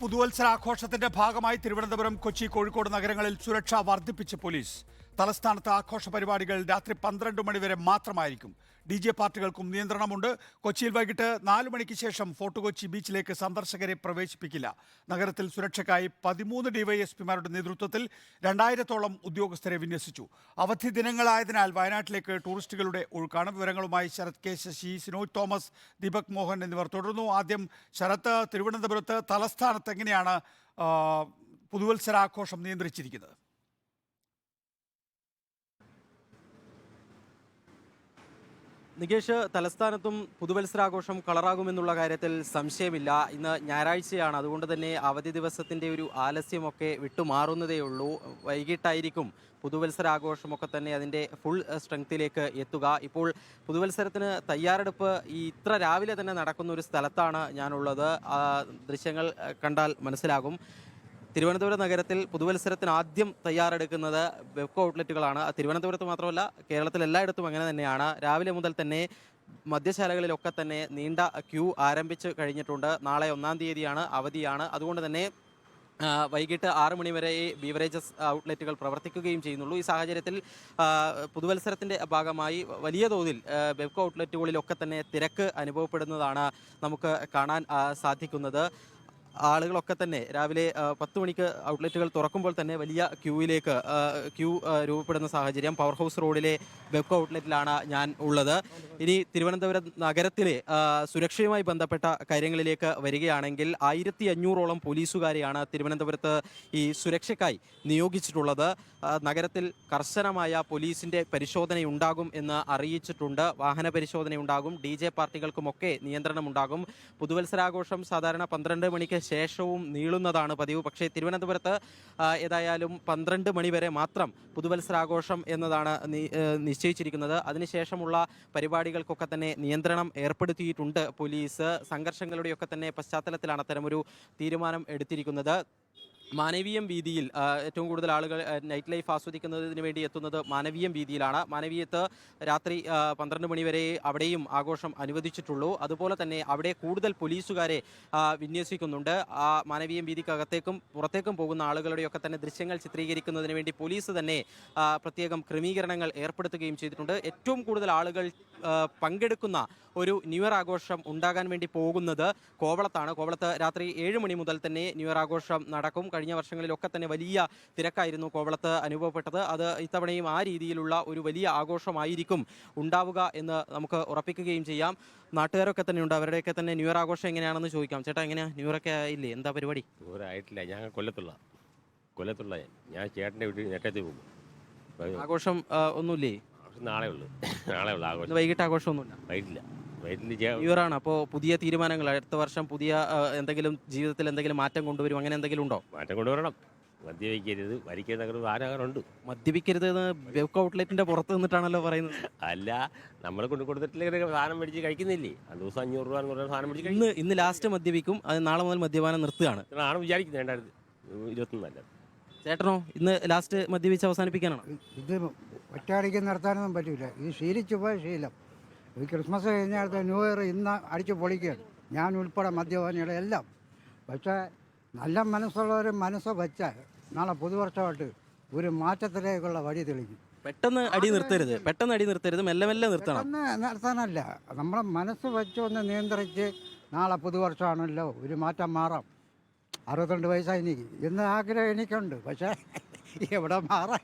പുതുവത്സരാഘോഷത്തിന്റെ ഭാഗമായി തിരുവനന്തപുരം കൊച്ചി കോഴിക്കോട് നഗരങ്ങളിൽ സുരക്ഷ വർദ്ധിപ്പിച്ച് പോലീസ് തലസ്ഥാനത്ത് ആഘോഷ പരിപാടികൾ രാത്രി പന്ത്രണ്ട് മണിവരെ മാത്രമായിരിക്കും. ഡി ജെ പാർട്ടികൾക്കും നിയന്ത്രണമുണ്ട്. കൊച്ചിയിൽ വൈകിട്ട് നാല് മണിക്ക് ശേഷം ഫോർട്ട് കൊച്ചി ബീച്ചിലേക്ക് സന്ദർശകരെ പ്രവേശിപ്പിക്കില്ല. നഗരത്തിൽ സുരക്ഷയ്ക്കായി പതിമൂന്ന് ഡിവൈഎസ്പിമാരുടെ നേതൃത്വത്തിൽ രണ്ടായിരത്തോളം ഉദ്യോഗസ്ഥരെ വിന്യസിച്ചു. അവധി ദിനങ്ങളായതിനാൽ വയനാട്ടിലേക്ക് ടൂറിസ്റ്റുകളുടെ ഒഴുക്കാണ്. വിവരങ്ങളുമായി ശരത് കെ ശശി സിനോജ് തോമസ് ദീപക് മോഹൻ എന്നിവർ തുടർന്നു ആദ്യം ശരത് തിരുവനന്തപുരത്ത് തലസ്ഥാനത്ത് എങ്ങനെയാണ് പുതുവത്സരാഘോഷം നിയന്ത്രിച്ചിരിക്കുന്നത്? നികേഷ് തലസ്ഥാനത്തും പുതുവത്സരാഘോഷം കളറാകുമെന്നുള്ള കാര്യത്തിൽ സംശയമില്ല. ഇന്ന് ഞായറാഴ്ചയാണ്. അതുകൊണ്ട് തന്നെ അവധി ദിവസത്തിന്റെ ഒരു ആലസ്യമൊക്കെ വിട്ടുമാറുന്നതേ ഉള്ളൂ വൈകിട്ടായിരിക്കും പുതുവത്സരാഘോഷമൊക്കെ തന്നെ അതിന്റെ ഫുൾ സ്ട്രെങ്ത്തിലേക്ക് എത്തുക. ഇപ്പോൾ പുതുവത്സരത്തിന് തയ്യാറെടുപ്പ് ഈ ഇത്ര രാവിലെ തന്നെ നടക്കുന്ന ഒരു സ്ഥലത്താണ് ഞാനുള്ളത്. ദൃശ്യങ്ങൾ കണ്ടാൽ മനസ്സിലാകും. തിരുവനന്തപുരം നഗരത്തിൽ പുതുവത്സരത്തിന് ആദ്യം തയ്യാറെടുക്കുന്നത് വെബ്കോ ഔട്ട്ലെറ്റുകളാണ്. തിരുവനന്തപുരത്ത് മാത്രമല്ല കേരളത്തിൽ എല്ലായിടത്തും അങ്ങനെ തന്നെയാണ്. രാവിലെ മുതൽ തന്നെ മദ്യശാലകളിലൊക്കെ തന്നെ നീണ്ട ക്യൂ ആരംഭിച്ച് കഴിഞ്ഞിട്ടുണ്ട്. നാളെ ഒന്നാം തീയതിയാണ് അവധിയാണ്. അതുകൊണ്ട് തന്നെ വൈകിട്ട് ആറ് മണി വരെ ഈ ബീവറേജസ് ഔട്ട്ലെറ്റുകൾ പ്രവർത്തിക്കുകയും ചെയ്യുന്നുള്ളൂ. ഈ സാഹചര്യത്തിൽ പുതുവത്സരത്തിന്റെ ഭാഗമായി വലിയ തോതിൽ ബെബ്കോ ഔട്ട്ലെറ്റുകളിലൊക്കെ തന്നെ തിരക്ക് അനുഭവപ്പെടുന്നതാണ് നമുക്ക് കാണാൻ സാധിക്കുന്നത്. ആളുകളൊക്കെ തന്നെ രാവിലെ പത്ത് മണിക്ക് ഔട്ട്ലെറ്റുകൾ തുറക്കുമ്പോൾ തന്നെ വലിയ ക്യൂവിലേക്ക് ക്യൂ രൂപപ്പെടുന്ന സാഹചര്യം പവർ ഹൗസ് റോഡിലെ ബെബ്കോ ഔട്ട്ലെറ്റിലാണ് ഞാൻ ഉള്ളത്. ഇനി തിരുവനന്തപുരം നഗരത്തിലെ സുരക്ഷയുമായി ബന്ധപ്പെട്ട കാര്യങ്ങളിലേക്ക് വരികയാണെങ്കിൽ ആയിരത്തി അഞ്ഞൂറോളം പോലീസുകാരെയാണ് തിരുവനന്തപുരത്ത് ഈ സുരക്ഷയ്ക്കായി നിയോഗിച്ചിട്ടുള്ളത്. നഗരത്തിൽ കർശനമായ പോലീസിന്റെ പരിശോധനയുണ്ടാകും എന്ന് അറിയിച്ചിട്ടുണ്ട്. വാഹന പരിശോധനയുണ്ടാകും. D J പാർട്ടികൾക്കുമൊക്കെ നിയന്ത്രണമുണ്ടാകും. പുതുവത്സരാഘോഷം സാധാരണ പന്ത്രണ്ട് മണിക്ക് ശേഷവും നീളുന്നതാണ് പതിവ്. പക്ഷേ തിരുവനന്തപുരത്ത് ഏതായാലും പന്ത്രണ്ട് മണിവരെ മാത്രം പുതുവത്സരാഘോഷം എന്നതാണ് നിശ്ചയിച്ചിരിക്കുന്നത്. അതിനുശേഷമുള്ള പരിപാടികൾക്കൊക്കെ തന്നെ നിയന്ത്രണം ഏർപ്പെടുത്തിയിട്ടുണ്ട് പോലീസ്. സംഘർഷങ്ങളുടെയൊക്കെ തന്നെ പശ്ചാത്തലത്തിലാണ് അത്തരമൊരു തീരുമാനം എടുത്തിരിക്കുന്നത്. മാനവീയം വീതിയിൽ ഏറ്റവും കൂടുതൽ ആളുകൾ നൈറ്റ് ലൈഫ് ആസ്വദിക്കുന്നതിന് വേണ്ടി എത്തുന്നത് മാനവീയം വീതിയിലാണ് മാനവീയത്ത് രാത്രി പന്ത്രണ്ട് മണിവരെ അവിടെയും ആഘോഷം അനുവദിച്ചിട്ടുള്ളൂ. അതുപോലെ തന്നെ അവിടെ കൂടുതൽ പോലീസുകാരെ വിന്യസിക്കുന്നുണ്ട്. ആ മാനവീയം വീതിക്കകത്തേക്കും പുറത്തേക്കും പോകുന്ന ആളുകളുടെയൊക്കെ തന്നെ ദൃശ്യങ്ങൾ ചിത്രീകരിക്കുന്നതിന് വേണ്ടി പോലീസ് തന്നെ പ്രത്യേകം ക്രമീകരണങ്ങൾ ഏർപ്പെടുത്തുകയും ചെയ്തിട്ടുണ്ട്. ഏറ്റവും കൂടുതൽ ആളുകൾ പങ്കെടുക്കുന്ന ഒരു ന്യൂ ഇയർ ആഘോഷം ഉണ്ടാകാൻ വേണ്ടി പോകുന്നത് കോവളത്താണ്. കോവളത്ത് രാത്രി ഏഴ് മണി മുതൽ തന്നെ ന്യൂ ഇയർ ആഘോഷം നടക്കും. കഴിഞ്ഞ വർഷങ്ങളിലൊക്കെ തന്നെ വലിയ തിരക്കായിരുന്നു കോവളത്ത് അനുഭവപ്പെട്ടത്. അത് ഇത്തവണയും ആ രീതിയിലുള്ള ഒരു വലിയ ആഘോഷമായിരിക്കും ഉണ്ടാവുക എന്ന് നമുക്ക് ഉറപ്പിക്കുകയും ചെയ്യാം. നാട്ടുകാരൊക്കെ തന്നെ ഉണ്ട്. അവരുടെയൊക്കെ തന്നെ ന്യൂ ഇയർ ആഘോഷം എങ്ങനെയാണെന്ന് ചോദിക്കാം. ചേട്ടാ എങ്ങനെയാ? ന്യൂ ഇയർ ഒക്കെ ഇല്ലേ എന്താ പരിപാടി? ആയിട്ടില്ല ഞാൻ കൊല്ലത്തുള്ള കൊല്ലത്തുള്ള ഞാൻ. ചേട്ടന്റെ വീട്ടിൽ പോകും. ആഘോഷം ഒന്നുമില്ലേ? നാളെ ഉള്ളു. നാളെ ഉള്ളു ആഘോഷം. വൈകിട്ട് ആഘോഷമൊന്നുമില്ല. വൈകിട്ടില്ല. ഇയർ ആണ് അപ്പോൾ പുതിയ തീരുമാനങ്ങൾ അടുത്ത വർഷം പുതിയ എന്തെങ്കിലും ജീവിതത്തിൽ എന്തെങ്കിലും മാറ്റം കൊണ്ടുവരും അങ്ങനെ എന്തെങ്കിലും ഉണ്ടോ? മാറ്റം കൊണ്ടുവരണം. മദ്യപിക്കരുത്. വരിക്കരുത് ആരാകാറുണ്ട്? മദ്യപിക്കരുത് എന്ന് ഔട്ട്ലെറ്റിന്റെ പുറത്ത് നിന്നിട്ടാണല്ലോ പറയുന്നത്. അല്ല നമ്മൾ കൊണ്ട് കൊടുത്തിട്ടില്ല സാധനം മേടിച്ച് കഴിക്കുന്നില്ലേ? രണ്ട് ദിവസം അഞ്ഞൂറ് രൂപ എന്ന് പറഞ്ഞ സാധനം മേടിച്ച് ഇന്ന് ഇന്ന് ലാസ്റ്റ് മദ്യപിക്കും അത് നാളെ മുതൽ മദ്യപാനം നിർത്തുകയാണ്. ആണ് വിചാരിക്കുന്നത് രണ്ടായിരത്തി ഇരുപത്തൊന്നല്ല ചേട്ടനോ ഇന്ന് ലാസ്റ്റ് മദ്യപിച്ച് അവസാനിപ്പിക്കാനാണ്? ഇത് ഒറ്റയടിക്ക് നടത്താനൊന്നും പറ്റില്ല ഇത് ശീലിച്ചു പോയ ശീലം. ഈ ക്രിസ്മസ് കഴിഞ്ഞാൽ ന്യൂ ഇയർ ഇന്ന് അടിച്ചു പൊളിക്കുകയാണ്. ഞാൻ ഉൾപ്പെടെ മദ്യപാനികളെ എല്ലാം. പക്ഷേ നല്ല മനസ്സുള്ളവർ മനസ്സ് വെച്ചാൽ നാളെ പുതുവർഷമായിട്ട് ഒരു മാറ്റത്തിലേക്കുള്ള വഴി തെളിക്കും പെട്ടെന്ന് അടി നിർത്തരുത്. പെട്ടെന്ന് അടി നിർത്തരുത്. മെല്ലെ മെല്ലെ നിർത്തണം. പെട്ടെന്ന് നിർത്താനല്ല നമ്മളെ മനസ്സ് വെച്ചൊന്ന് നിയന്ത്രിച്ച് നാളെ പുതുവർഷമാണല്ലോ ഒരു മാറ്റം മാറാം. അറുപത്തിരണ്ട് വയസ്സായി എനിക്ക്. ഇന്ന് ആഗ്രഹം എനിക്കുണ്ട്. പക്ഷേ എവിടെ മാറാൻ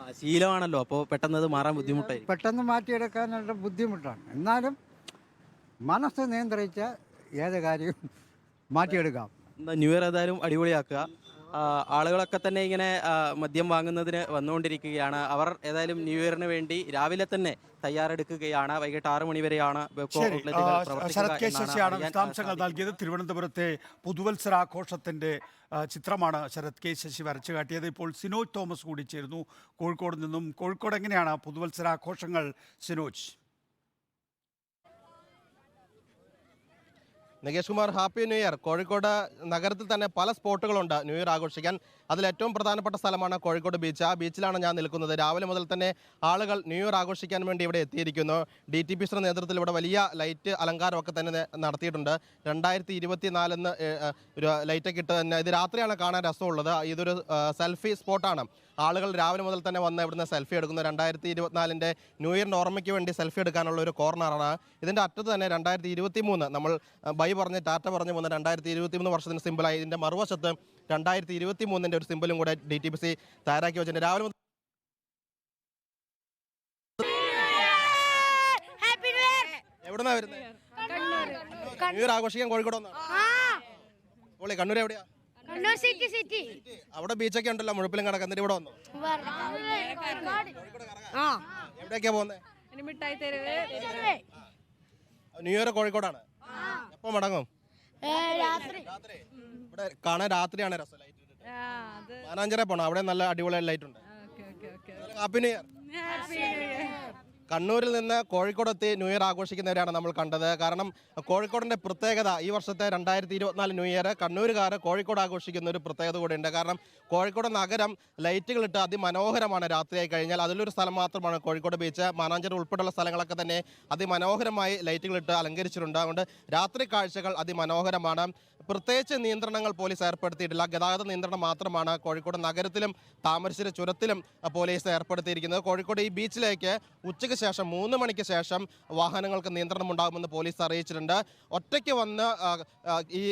ആ, ശീലമാണല്ലോ. അപ്പോൾ പെട്ടെന്ന് അത് മാറാൻ ബുദ്ധിമുട്ടായി പെട്ടെന്ന് മാറ്റിയെടുക്കാനുള്ള ബുദ്ധിമുട്ടാണ്. എന്നാലും മനസ്സ് നിയന്ത്രിച്ച ഏത് കാര്യവും മാറ്റിയെടുക്കാം. എന്താ ന്യൂ ഇയർ ഏതായാലും അടിപൊളിയാക്കുക. ആളുകളൊക്കെ തന്നെ ഇങ്ങനെ മദ്യം വാങ്ങുന്നതിന് വന്നുകൊണ്ടിരിക്കുകയാണ്. അവർ ഏതായാലും ന്യൂ ഇയറിന് വേണ്ടി രാവിലെ തന്നെ തയ്യാറെടുക്കുകയാണ്. വൈകിട്ട് ആറ് മണിവരെയാണ് ശരത് കെ ശശിയാണ് വിശദാംശങ്ങൾ നൽകിയത്. തിരുവനന്തപുരത്തെ പുതുവത്സരാഘോഷത്തിന്റെ ചിത്രമാണ് ശരത് കെ ശശി വരച്ചു കാട്ടിയത്. ഇപ്പോൾ സിനോജ് തോമസ് കൂടി ചേരുന്നു. കോഴിക്കോട് നിന്നും കോഴിക്കോട് എങ്ങനെയാണ് പുതുവത്സരാഘോഷങ്ങൾ Sinoj? Nikesh Kumar happy new year. Kozhikode നഗരത്തിൽ തന്നെ പല സ്പോട്ടുകളുണ്ട് ന്യൂ ഇയർ ആഘോഷിക്കാൻ. അതിൽ ഏറ്റവും പ്രധാനപ്പെട്ട സ്ഥലമാണ് കോഴിക്കോട് ബീച്ച്. ആ ബീച്ചിലാണ് ഞാൻ നിൽക്കുന്നത്. രാവിലെ മുതൽ തന്നെ ആളുകൾ ന്യൂ ഇയർ ആഘോഷിക്കാൻ വേണ്ടി ഇവിടെ എത്തിയിരിക്കുന്നു. ഡി ടി പി നേതൃത്വത്തിൽ ഇവിടെ വലിയ ലൈറ്റ് അലങ്കാരമൊക്കെ തന്നെ നടത്തിയിട്ടുണ്ട്. രണ്ടായിരത്തി ഇരുപത്തി നാലെന്ന് ഒരു ലൈറ്റൊക്കെ ഇട്ട് തന്നെ ഇത് രാത്രിയാണ് കാണാൻ രസമുള്ളത്. ഇതൊരു സെൽഫി സ്പോട്ടാണ്. ആളുകൾ രാവിലെ മുതൽ തന്നെ വന്ന് ഇവിടുന്ന് സെൽഫി എടുക്കുന്നു. രണ്ടായിരത്തി ഇരുപത്തിനാലിന്റെ ന്യൂ ഇയറിന്റെ ഓർമ്മയ്ക്ക് വേണ്ടി സെൽഫി എടുക്കാനുള്ള ഒരു കോർണറാണ് ഇതിന്റെ അറ്റത്ത് തന്നെ രണ്ടായിരത്തി ഇരുപത്തി മൂന്ന് നമ്മൾ ബൈ പറഞ്ഞ് ടാറ്റ പറഞ്ഞ് പോകുന്ന രണ്ടായിരത്തി ഇരുപത്തി മൂന്ന് വർഷത്തിന് സിമ്പിളായി ഇതിന്റെ മറുവശത്ത് രണ്ടായിരത്തി ഇരുപത്തി മൂന്നിന്റെ ഒരു സിമ്പിളും കൂടെ ഡി ടി പി സി തയ്യാറാക്കി വെച്ചിട്ടുണ്ട്. രാവിലെ എവിടുന്നാ വരുന്നത്? ന്യൂ ഇയർ ആഘോഷിക്കാൻ കോഴിക്കോട് വന്നു കണ്ണൂർ എവിടെയാ? കണ്ണൂർ സിറ്റി സിറ്റി അവിടെ ബീച്ചൊക്കെ ഉണ്ടല്ലോ മുഴപ്പിലും കണക്ക് എന്നിട്ട് ഇവിടെ വന്നു? ആ. എവിടെയൊക്കെയാ പോകുന്നത് മിഠായി തെരുവ്? ന്യൂ ഇയർ കോഴിക്കോടാണ്. എപ്പോ മടങ്ങും? രാത്രി. ഇവിടെ കാണാൻ രാത്രിയാണ് രസം. ലൈറ്റ് മാനാഞ്ചിറ പോണം. അവിടെ നല്ല അടിപൊളി ലൈറ്റ് ഉണ്ട്. ഹാപ്പി ന്യൂ ഇയർ കണ്ണൂരിൽ നിന്ന് കോഴിക്കോട് എത്തി ന്യൂ ഇയർ ആഘോഷിക്കുന്നവരെയാണ് നമ്മൾ കണ്ടത്. കാരണം കോഴിക്കോടിന്റെ പ്രത്യേകത ഈ വർഷത്തെ രണ്ടായിരത്തി ഇരുപത്തിനാല് ന്യൂ ഇയർ കണ്ണൂരുകാർ കോഴിക്കോട് ആഘോഷിക്കുന്ന ഒരു പ്രത്യേകത കൂടിയുണ്ട്. കാരണം കോഴിക്കോട് നഗരം ലൈറ്റുകളിട്ട് അതിമനോഹരമാണ് രാത്രിയായി കഴിഞ്ഞാൽ. അതിലൊരു സ്ഥലം മാത്രമാണ് കോഴിക്കോട് ബീച്ച്. മാനാഞ്ചർ ഉൾപ്പെടെയുള്ള സ്ഥലങ്ങളൊക്കെ തന്നെ അതിമനോഹരമായി ലൈറ്റുകളിട്ട് അലങ്കരിച്ചിട്ടുണ്ട്. അതുകൊണ്ട് രാത്രി കാഴ്ചകൾ അതിമനോഹരമാണ്. പ്രത്യേകിച്ച് നിയന്ത്രണങ്ങൾ പോലീസ് ഏർപ്പെടുത്തിയിട്ടില്ല. ഗതാഗത നിയന്ത്രണം മാത്രമാണ് കോഴിക്കോട് നഗരത്തിലും താമരശ്ശേരി ചുരത്തിലും പോലീസ് ഏർപ്പെടുത്തിയിരിക്കുന്നത്. കോഴിക്കോട് ഈ ബീച്ചിലേക്ക് ഉച്ചയ്ക്ക് ശേഷം മൂന്ന് മണിക്ക് ശേഷം വാഹനങ്ങൾക്ക് നിയന്ത്രണം ഉണ്ടാകുമെന്ന് പോലീസ് അറിയിച്ചിട്ടുണ്ട്. ഒറ്റയ്ക്ക് വന്ന് ഈ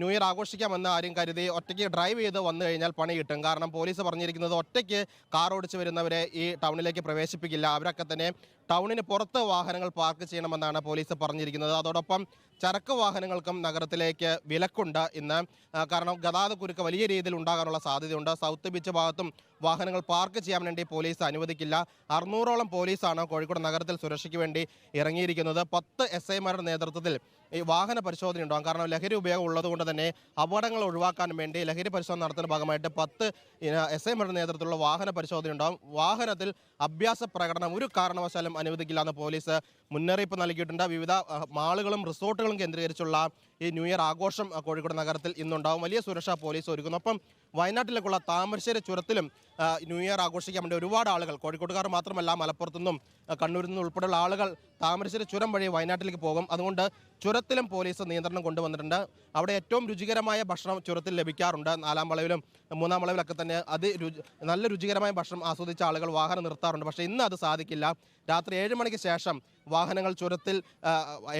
ന്യൂ ഇയർ ആഘോഷിക്കാമെന്ന് ആരും കരുതി ഒറ്റയ്ക്ക് ഡ്രൈവ് ചെയ്ത് വന്നു കഴിഞ്ഞാൽ പണി കിട്ടും. കാരണം പോലീസ് പറഞ്ഞിരിക്കുന്നത് ഒറ്റയ്ക്ക് കാർ ഓടിച്ച് വരുന്നവരെ ഈ ടൗണിലേക്ക് പ്രവേശിപ്പിക്കില്ല. അവരൊക്കെ തന്നെ ടൗണിന് പുറത്ത് വാഹനങ്ങൾ പാർക്ക് ചെയ്യണമെന്നാണ് പോലീസ് പറഞ്ഞിരിക്കുന്നത്. അതോടൊപ്പം ചരക്ക് വാഹനങ്ങൾക്കും നഗരത്തിലേക്ക് വിലക്കുണ്ട് ഇന്ന് കാരണം ഗതാഗത കുരുക്ക് വലിയ രീതിയിൽ ഉണ്ടാകാനുള്ള സാധ്യതയുണ്ട്. സൗത്ത് ബീച്ച് ഭാഗത്തും വാഹനങ്ങൾ പാർക്ക് ചെയ്യാൻ വേണ്ടി പോലീസ് അനുവദിക്കില്ല. അറുന്നൂറോളം പോലീസാണ് കോഴിക്കോട് നഗരത്തിൽ സുരക്ഷയ്ക്ക് വേണ്ടി ഇറങ്ങിയിരിക്കുന്നത്. പത്ത് എസ് ഐമാരുടെ നേതൃത്വത്തിൽ ഈ വാഹന പരിശോധന ഉണ്ടാകും. കാരണം ലഹരി ഉപയോഗം ഉള്ളതുകൊണ്ട് തന്നെ അപകടങ്ങൾ ഒഴിവാക്കാൻ വേണ്ടി ലഹരി പരിശോധന നടത്തുന്ന ഭാഗമായിട്ട് പത്ത് എസ് ഐമാരുടെ നേതൃത്വത്തിലുള്ള വാഹന പരിശോധന ഉണ്ടാകും. വാഹനത്തിൽ അഭ്യാസ പ്രകടനം ഒരു കാരണവശാലും അനുവദിക്കില്ല എന്ന് പോലീസ് മുന്നറിയിപ്പ് നൽകിയിട്ടുണ്ട്. വിവിധ മാളുകളും റിസോർട്ടുകളും കേന്ദ്രീകരിച്ചുള്ള ഈ ന്യൂ ഇയർ ആഘോഷം കോഴിക്കോട് നഗരത്തിൽ ഇന്നുണ്ടാവും. വലിയ സുരക്ഷാ പോലീസ് ഒരുക്കുന്നു. ഒപ്പം വയനാട്ടിലേക്കുള്ള താമരശ്ശേരി ചുരത്തിലും ന്യൂ ഇയർ ആഘോഷിക്കാൻ വേണ്ടി ഒരുപാട് ആളുകൾ കോഴിക്കോട്ടുകാർ മാത്രമല്ല മലപ്പുറത്തുനിന്നും കണ്ണൂരിൽ നിന്ന് ഉൾപ്പെടെയുള്ള ആളുകൾ താമരശ്ശേരി ചുരം വഴി വയനാട്ടിലേക്ക് പോകും. അതുകൊണ്ട് ചുരത്തിലും പോലീസ് നിയന്ത്രണം കൊണ്ടുവന്നിട്ടുണ്ട്. അവിടെ ഏറ്റവും രുചികരമായ ഭക്ഷണം ചുരത്തിൽ ലഭിക്കാറുണ്ട്. നാലാം വളവിലും മൂന്നാം വളവിലൊക്കെ തന്നെ അത് നല്ല രുചികരമായ ഭക്ഷണം ആസ്വദിച്ച ആളുകൾ വാഹനം നിർത്താറുണ്ട്. പക്ഷേ ഇന്ന് അത് സാധിക്കില്ല. രാത്രി ഏഴ് മണിക്ക് ശേഷം വാഹനങ്ങൾ ചുരത്തിൽ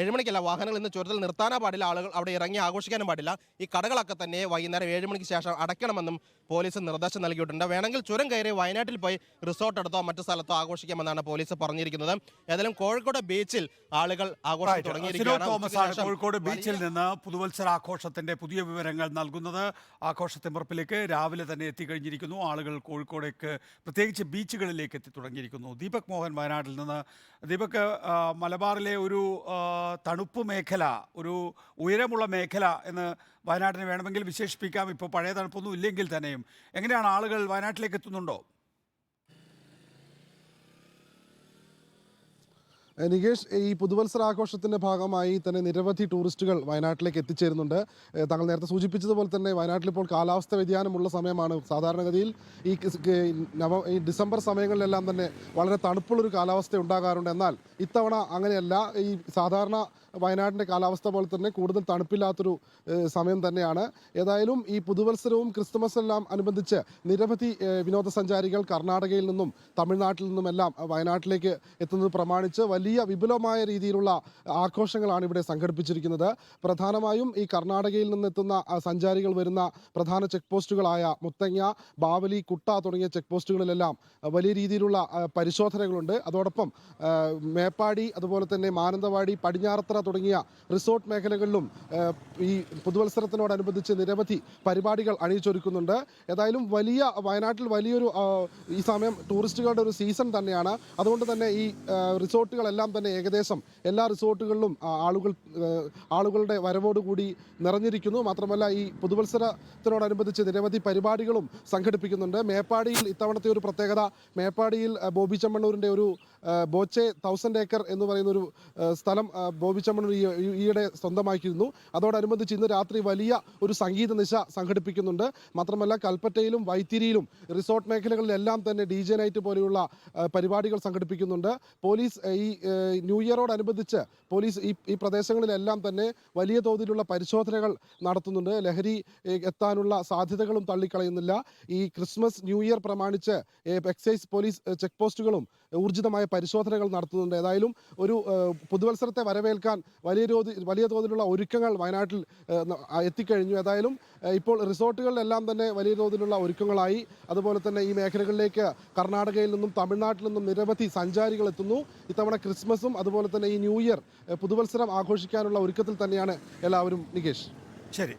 ഏഴ് മണിക്കല്ല വാഹനങ്ങൾ ഇന്ന് ചുരത്തിൽ നിർത്താനാ പാടില്ല. ആളുകൾ അവിടെ ഇറങ്ങി ആഘോഷിക്കാനും പാടില്ല. ഈ കടകളൊക്കെ തന്നെ വൈകുന്നേരം ഏഴ് മണിക്ക് ശേഷം അടയ്ക്കണമെന്നും പോലീസ് നിർദ്ദേശം നൽകിയിട്ടുണ്ട്. വേണമെങ്കിൽ ചുരം കയറി വയനാട്ടിൽ പോയി റിസോർട്ട് എടുത്തോ മറ്റു സ്ഥലത്തോ ആഘോഷിക്കാമെന്നാണ് പോലീസ് പറഞ്ഞിരിക്കുന്നത്. ഏതായാലും കോഴിക്കോട് ബീച്ചിൽ ആളുകൾ ആഘോഷം തുടങ്ങിയിരിക്കുകയാണ്. കോഴിക്കോട് ബീച്ചിൽ നിന്ന് പുതുവത്സര പുതുവത്സരാഘോഷത്തിന്റെ പുതിയ വിവരങ്ങൾ നൽകുന്നത്. ആഘോഷത്തിമ്പറപ്പിലേക്ക് രാവിലെ തന്നെ എത്തിക്കഴിഞ്ഞിരിക്കുന്നു. ആളുകൾ കോഴിക്കോടേക്ക് പ്രത്യേകിച്ച് ബീച്ചുകളിലേക്ക് എത്തി തുടങ്ങിയിരിക്കുന്നു. ദീപക് മോഹൻ വയനാട്ടിൽ നിന്ന്. ദീപക് മലബാറിലെ ഒരു തണുപ്പ് മേഖല ഒരു ഉയരമുള്ള മേഖല എന്ന് വയനാട്ടിനെ വേണമെങ്കിൽ വിശേഷിപ്പിക്കാം. ഇപ്പോൾ പഴയ തണുപ്പൊന്നും ഇല്ലെങ്കിൽ തന്നെയും എങ്ങനെയാണ് ആളുകൾ വയനാട്ടിലേക്ക് എത്തുന്നുണ്ടോ? നികേഷ് ഈ പുതുവത്സര ആഘോഷത്തിന്റെ ഭാഗമായി തന്നെ നിരവധി ടൂറിസ്റ്റുകൾ വയനാട്ടിലേക്ക് എത്തിച്ചേരുന്നുണ്ട്. താങ്കൾ നേരത്തെ സൂചിപ്പിച്ചതുപോലെ തന്നെ വയനാട്ടിൽ ഇപ്പോൾ കാലാവസ്ഥ വ്യതിയാനമുള്ള സമയമാണ്. സാധാരണഗതിയിൽ ഈ നവ ഈ ഡിസംബർ സമയങ്ങളിലെല്ലാം തന്നെ വളരെ തണുപ്പുള്ളൊരു കാലാവസ്ഥ ഉണ്ടാകാറുണ്ട്. എന്നാൽ ഇത്തവണ അങ്ങനെയല്ല. ഈ സാധാരണ വയനാടിന്റെ കാലാവസ്ഥ പോലെ തന്നെ കൂടുതൽ തണുപ്പില്ലാത്തൊരു സമയം തന്നെയാണ്. ഏതായാലും ഈ പുതുവത്സരവും ക്രിസ്തുമസ് എല്ലാം അനുബന്ധിച്ച് നിരവധി വിനോദസഞ്ചാരികൾ കർണാടകയിൽ നിന്നും തമിഴ്നാട്ടിൽ നിന്നുമെല്ലാം വയനാട്ടിലേക്ക് എത്തുന്നത് പ്രമാണിച്ച് വലിയ വിപുലമായ രീതിയിലുള്ള ആഘോഷങ്ങളാണ് ഇവിടെ സംഘടിപ്പിച്ചിരിക്കുന്നത്. പ്രധാനമായും ഈ കർണാടകയിൽ നിന്നെത്തുന്ന സഞ്ചാരികൾ വരുന്ന പ്രധാന ചെക്ക് പോസ്റ്റുകളായ മുത്തങ്ങ ബാവലി കുട്ട തുടങ്ങിയ ചെക്ക് പോസ്റ്റുകളിലെല്ലാം വലിയ രീതിയിലുള്ള പരിശോധനകളുണ്ട്. അതോടൊപ്പം മേപ്പാടി അതുപോലെ തന്നെ മാനന്തവാടി പടിഞ്ഞാറത്തറ തുടങ്ങിയ റിസോർട്ട് മേഖലകളിലും ഈ പുതുവത്സരത്തിനോടനുബന്ധിച്ച് നിരവധി പരിപാടികൾ അണിയിച്ചൊരുക്കുന്നുണ്ട്. ഏതായാലും വലിയ വയനാട്ടിൽ വലിയൊരു ഈ സമയം ടൂറിസ്റ്റുകളുടെ ഒരു സീസൺ തന്നെയാണ്. അതുകൊണ്ട് തന്നെ ഈ ആ, റിസോർട്ടുകളെല്ലാം തന്നെ ഏകദേശം എല്ലാ റിസോർട്ടുകളിലും ആളുകൾ ആളുകളുടെ വരവോടുകൂടി നിറഞ്ഞിരിക്കുന്നു. മാത്രമല്ല ഈ പുതുവത്സരത്തിനോടനുബന്ധിച്ച് നിരവധി പരിപാടികളും സംഘടിപ്പിക്കുന്നുണ്ട്. മേപ്പാടിയിൽ ഇത്തവണത്തെ ഒരു പ്രത്യേകത മേപ്പാടിയിൽ ബോബി ചെമ്മണ്ണൂരിന്റെ ഒരു ബോച്ചെ തൗസൻഡ് ഏക്കർ എന്ന് പറയുന്ന ഒരു സ്ഥലം ബോബി ചമ്മണ്ണൂർ ഈയിടെ സ്വന്തമാക്കിയിരുന്നു. അതോടനുബന്ധിച്ച് ഇന്ന് രാത്രി വലിയ ഒരു സംഗീത നിശ സംഘടിപ്പിക്കുന്നുണ്ട്. മാത്രമല്ല കൽപ്പറ്റയിലും വൈത്തിരിയിലും റിസോർട്ട് മേഖലകളിലെല്ലാം തന്നെ ഡി ജെ നൈറ്റ് പോലെയുള്ള പരിപാടികൾ സംഘടിപ്പിക്കുന്നുണ്ട്. പോലീസ് ഈ ന്യൂ ഇയറോടനുബന്ധിച്ച് പോലീസ് ഈ ഈ പ്രദേശങ്ങളിലെല്ലാം തന്നെ വലിയ തോതിലുള്ള പരിശോധനകൾ നടത്തുന്നുണ്ട്. ലഹരി എത്താനുള്ള സാധ്യതകളും തള്ളിക്കളയുന്നില്ല. ഈ ക്രിസ്മസ് ന്യൂ ഇയർ പ്രമാണിച്ച് എക്സൈസ് പോലീസ് ചെക്ക് പോസ്റ്റുകളും ഊർജിതമായ പരിശോധനകൾ നടത്തുന്നുണ്ട്. ഏതായാലും ഒരു പുതുവത്സരത്തെ വരവേൽക്കാൻ വലിയ വലിയ തോതിലുള്ള ഒരുക്കങ്ങൾ വയനാട്ടിൽ എത്തിക്കഴിഞ്ഞു. ഏതായാലും ഇപ്പോൾ റിസോർട്ടുകളിലെല്ലാം തന്നെ വലിയ തോതിലുള്ള ഒരുക്കങ്ങളായി. അതുപോലെ തന്നെ ഈ മേഖലകളിലേക്ക് കർണാടകയിൽ നിന്നും തമിഴ്നാട്ടിൽ നിന്നും നിരവധി സഞ്ചാരികൾ എത്തുന്നു. ഇത്തവണ ക്രിസ്മസും അതുപോലെ തന്നെ ഈ ന്യൂ ഇയർ പുതുവത്സരം ആഘോഷിക്കാനുള്ള ഒരുക്കത്തിൽ തന്നെയാണ് എല്ലാവരും നികേഷ്. ശരി.